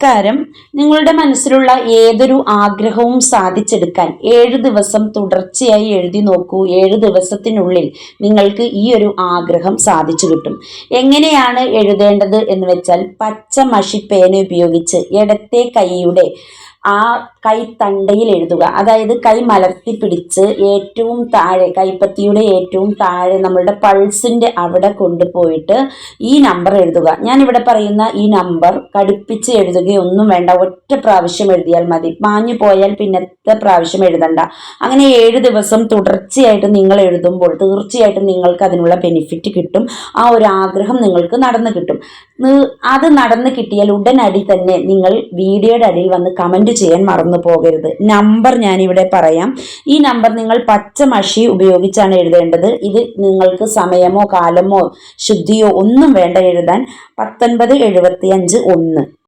നമസ്കാരം നിങ്ങളുടെ മനസ്സിലുള്ള ഏതൊരു ആഗ്രഹവും സാധിച്ചെടുക്കാൻ ഏഴ് ദിവസം തുടർച്ചയായി എഴുതി നോക്കൂ. ഏഴ് ദിവസത്തിനുള്ളിൽ നിങ്ങൾക്ക് ഈ ഒരു ആഗ്രഹം സാധിച്ചു കിട്ടും. എങ്ങനെയാണ് എഴുതേണ്ടത് എന്ന് വെച്ചാൽ പച്ച മഷിപ്പേന ഉപയോഗിച്ച് ഇടത്തെ കൈയുടെ ആ കൈ തണ്ടയിൽ എഴുതുക. അതായത് കൈ മലർത്തി പിടിച്ച് ഏറ്റവും താഴെ കൈപ്പത്തിയുടെ ഏറ്റവും താഴെ നമ്മളുടെ പൾസിന്റെ അവിടെ കൊണ്ടുപോയിട്ട് ഈ നമ്പർ എഴുതുക. ഞാനിവിടെ പറയുന്ന ഈ നമ്പർ കടുപ്പിച്ച് എഴുതുകയൊന്നും വേണ്ട. ഒറ്റ പ്രാവശ്യം എഴുതിയാൽ മതി. മാഞ്ഞു പോയാൽ പിന്നത്തെ പ്രാവശ്യം എഴുതണ്ട. അങ്ങനെ ഏഴ് ദിവസം തുടർച്ചയായിട്ട് നിങ്ങൾ എഴുതുമ്പോൾ തീർച്ചയായിട്ടും നിങ്ങൾക്ക് അതിനുള്ള ബെനിഫിറ്റ് കിട്ടും. ആ ഒരു ആഗ്രഹം നിങ്ങൾക്ക് നടന്നു കിട്ടും. അത് നടന്നു കിട്ടിയാൽ ഉടനടി തന്നെ നിങ്ങൾ വീഡിയോയുടെ അടിയിൽ വന്ന് കമന്റ് ചെയ്യാൻ മറന്നു പോകരുത്. നമ്പർ ഞാനിവിടെ പറയാം. ഈ നമ്പർ നിങ്ങൾ പച്ച മഷി ഉപയോഗിച്ചാണ് എഴുതേണ്ടത്. ഇത് നിങ്ങൾക്ക് സമയമോ കാലമോ ശുദ്ധിയോ ഒന്നും വേണ്ട എഴുതാൻ. പത്തൊൻപത് എഴുപത്തി അഞ്ച് ഒന്ന്.